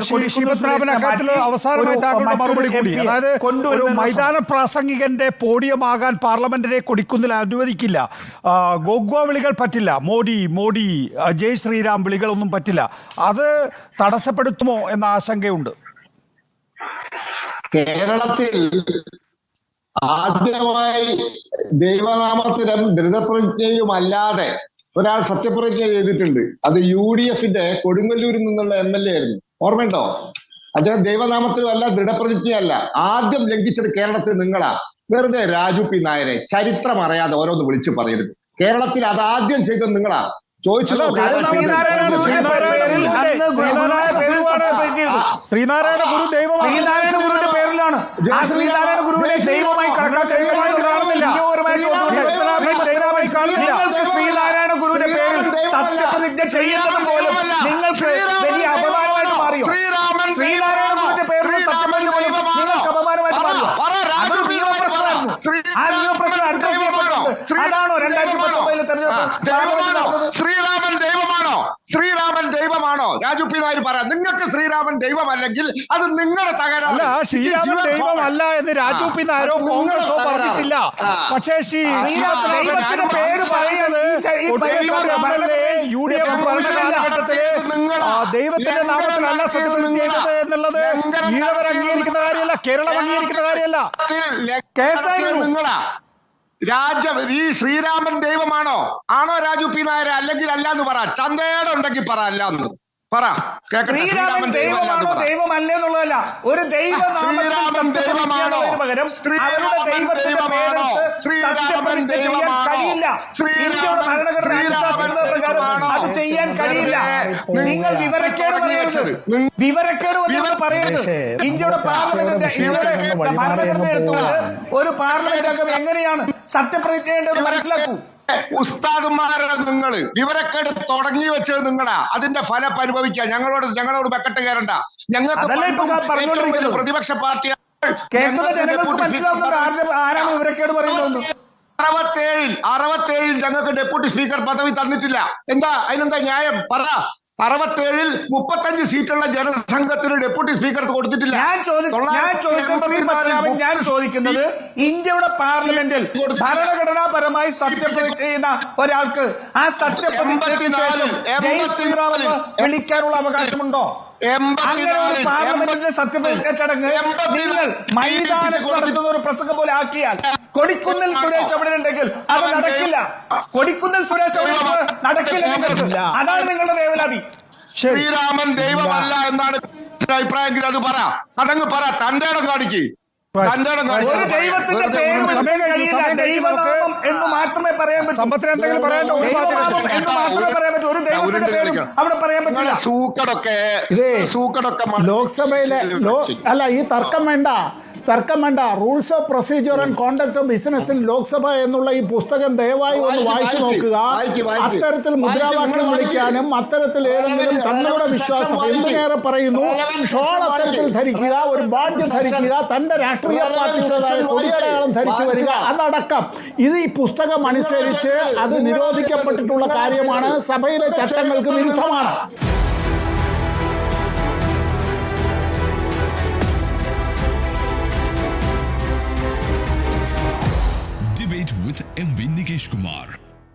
ശ്രീ ശിവസ്രാമൻ അവസാനമായി താങ്കളുടെ മറുപടി കൂടി അതായത് ഒരു മൈതാന പ്രാസംഗികന്റെ പോഡിയമാകാൻ പാർലമെന്റിനെ കൊടിക്കുന്നിൽ അനുവദിക്കില്ല. ഗോഗ്വ വിളികൾ പറ്റില്ല. മോഡി മോഡി ജയ് ശ്രീരാം വിളികളൊന്നും പറ്റില്ല. അത് തടസ്സപ്പെടുത്തുമോ എന്ന ആശങ്കയുണ്ട്. കേരളത്തിൽ ആദ്യമായി ദൈവനാമത്തിലും അല്ലാതെ ഒരാൾ സത്യപ്രതിജ്ഞ ചെയ്തിട്ടുണ്ട്. അത് യു ഡി എഫിന്റെ കൊടുങ്ങല്ലൂരിൽ നിന്നുള്ള എം എൽ എ ആയിരുന്നു. ഓർമ്മയുണ്ടോ? അദ്ദേഹം ദൈവനാമത്തിലും അല്ല ദൃഢപ്രതിജ്ഞയല്ല. ആദ്യം ലംഘിച്ചത് കേരളത്തിൽ നിങ്ങളാ. വെറുതെ രാജു പി നായരെ ചരിത്രം അറിയാതെ ഓരോന്ന് വിളിച്ചു പറയരുത്. കേരളത്തിൽ അത് ആദ്യം ചെയ്തത് നിങ്ങളാ. ചോദിച്ചു ശ്രീനാരായണ ഗുരു ദൈവമാണ്. ശ്രീനാരായണ ഗുരുവിന്റെ പേരിലാണ്. ആ ശ്രീനാരായണ ഗുരുവിനെ ദൈവമായി ദൈവമായി കാണുന്നില്ല. നിങ്ങൾക്ക് ശ്രീനാരായണ ഗുരുവിന്റെ പേരിൽ സത്യപ്രതിജ്ഞ ചെയ്യുന്നത് പോലും നിങ്ങൾക്ക് വലിയ അപമാനമായിട്ട് മാറിയോ ശ്രീനാരായണ ഗുരുവിന്റെ പേരിൽ സത്യപ്രതിജ്ഞ പോലും നിങ്ങൾക്ക് അപമാനമായിട്ട് മാറിയോ അതൊരു നിയമപ്രശ്നമായിരുന്നു ആ നിയമപ്രശ്നം അഡ്രസ് ചെയ്യപ്പെട്ടിട്ടുണ്ട്. അതാണോ രണ്ടായിരത്തി പത്തൊമ്പതിലെ തെരഞ്ഞെടുപ്പ് പാർലമെന്റിൽ ശ്രീരാമൻ ദൈവമാണോ? ശ്രീരാമൻ ദൈവമാണോ? രാജു പി നായർ പറ നിങ്ങൾക്ക് ശ്രീരാമൻ ദൈവമല്ലെങ്കിൽ അത് നിങ്ങളുടെ അല്ല ശ്രീരാമൻ ദൈവമല്ല എന്ന് രാജു പി നായരോ കോൺഗ്രസോ പറഞ്ഞിട്ടില്ല. പക്ഷേ പേര് പറയുന്നത് യു ഡി എഫ് നിങ്ങൾ കാലഘട്ടത്തിൽ ദൈവത്തിന്റെ നാമത്തിലല്ല സത്യപ്രതിജ്ഞ ചെയ്തത് എന്നുള്ളത് ഈഴവർ അംഗീകരിക്കുന്ന കാര്യമല്ല കേരളം അംഗീകരിക്കുന്ന കാര്യമല്ല. നിങ്ങളാ. രാജ ഈ ശ്രീരാമൻ ദൈവമാണോ? ആണോ രാജു പി നായർ അല്ലെങ്കിൽ അല്ല എന്ന് പറ. ചന്തയുടെ ഉണ്ടെങ്കിൽ പറ അല്ല എന്ന് പറ ശ്രീരാമൻ ദൈവമാണോ ദൈവമല്ല എന്നുള്ളതല്ല ഒരു ദൈവമാണോ? പകരം അവരുടെ ദൈവത്തിന്റെ പേരെടുത്ത് സത്യപ്രതിജ്ഞ ചെയ്യാൻ കഴിയില്ല. ശ്രീരാമൻ- ഇന്ത്യയുടെ ഭരണഘടന പ്രകാരം അത് ചെയ്യാൻ കഴിയില്ല. നിങ്ങൾ വിവരക്കേട് പറയരുത്. വിവരക്കേട് വന്നത് പറയരുത്. ഇന്ത്യയുടെ നമ്മുടെ പാർലമെന്റ് ചർച്ചയുടെ ഇന്ത്യയുടെ ഭരണഘടന എടുത്തുകൊണ്ട് ഒരു പാർലമെന്റ് അംഗം എങ്ങനെയാണ്? സത്യപ്രതിജ്ഞ മനസ്സിലാക്കൂ. ഉസ്താദുമാരാണ് നിങ്ങൾ ഇവരൊക്കെ തുടങ്ങി വെച്ചത് നിങ്ങളാ. അതിന്റെ ഫലം അനുഭവിക്കുക ഞങ്ങളോട് ഞങ്ങളോട് ബക്കട്ട് കയറണ്ട. ഞങ്ങൾക്ക് പ്രതിപക്ഷ പാർട്ടിയാണ് അറുപത്തേഴിൽ അറുപത്തേഴിൽ ഞങ്ങൾക്ക് ഡെപ്യൂട്ടി സ്പീക്കർ പദവി തന്നിട്ടില്ല. എന്താ? അതിനെന്താ ന്യായം? പറ. അറുപത്തേഴിൽ മുപ്പത്തഞ്ച് സീറ്റുള്ള ജനസംഘത്തിന് ഡെപ്യൂട്ടി സ്പീക്കർ കൊടുത്തിട്ടില്ല. ഞാൻ ഞാൻ ചോദിക്കുന്നത് ഇന്ത്യയുടെ പാർലമെന്റിൽ ഭരണഘടനാപരമായി സത്യപ്രതിജ്ഞ ചെയ്യുന്ന ഒരാൾക്ക് ആ സത്യപ്രതിജ്ഞ ശേഷം ജയ് വിളിക്കാനുള്ള അവകാശമുണ്ടോ? അങ്ങനെ ഒരു പാർലമെന്റിന്റെ സത്യപ്രതിജ്ഞ ചടങ്ങ് നിങ്ങൾ മൈതാനത്ത് നടത്തുന്ന ഒരു പ്രസംഗം പോലെ ആക്കിയാൽ കൊടിക്കുന്നിൽ സുരേഷ് അവിടെ ഉണ്ടെങ്കിൽ അത് നടക്കില്ല. കൊടിക്കുന്നിൽ സുരേഷ് അവിടെ നടക്കില്ല നിങ്ങൾക്ക്. അതാണ് നിങ്ങളുടെ വേവലാതി. ശ്രീരാമൻ ദൈവമല്ല എന്നാണ് അഭിപ്രായമെങ്കിൽ അത് പറ. അതങ്ങ് പറ. തന്റെ ഇടം കാണിക്ക്. ഒരു ദൈവത്തിന്റെ പേര്. ദൈവനാമം എന്ന് മാത്രമേ പറയാൻ പറ്റൂ. സമ്പത്തിന് എന്തെങ്കിലും പറയാൻ ഒരു എന്ന് മാത്രമേ പേരും അവിടെ പറയാൻ പറ്റില്ല. സൂക്കടൊക്കെ ഇതേ സൂക്കടൊക്കെ മ- ലോക്സഭയിലെ അല്ല ഈ തർക്കം വേണ്ട. തർക്കം വേണ്ട. Rules of procedure and conduct of business in Lok Sabha എന്നുള്ള ഈ പുസ്തകം ദയവായി ഒന്ന് വായിച്ചു നോക്കുക. അത്തരത്തിൽ മുദ്രാവാക്യം വിളിക്കാനും അത്തരത്തിൽ ഏതെങ്കിലും തങ്ങളുടെ വിശ്വാസം. എന്തിനേറെ പറയുന്നു? ഷോൾ അത്തരത്തിൽ ധരിക്കുക ഒരു ബാഡ്ജ് ധരിക്കുക തന്റെ രാഷ്ട്രീയ പാർട്ടികളായ പാർട്ടിയുടേതായ കൊടിയടയാളം ധരിച്ചു വരിക. അതടക്കം. ഇത് ഈ പുസ്തകം അനുസരിച്ച് അത് നിരോധിക്കപ്പെട്ടിട്ടുള്ള കാര്യമാണ്. സഭയിലെ ചട്ടങ്ങൾക്ക് വിരുദ്ധമാണ്.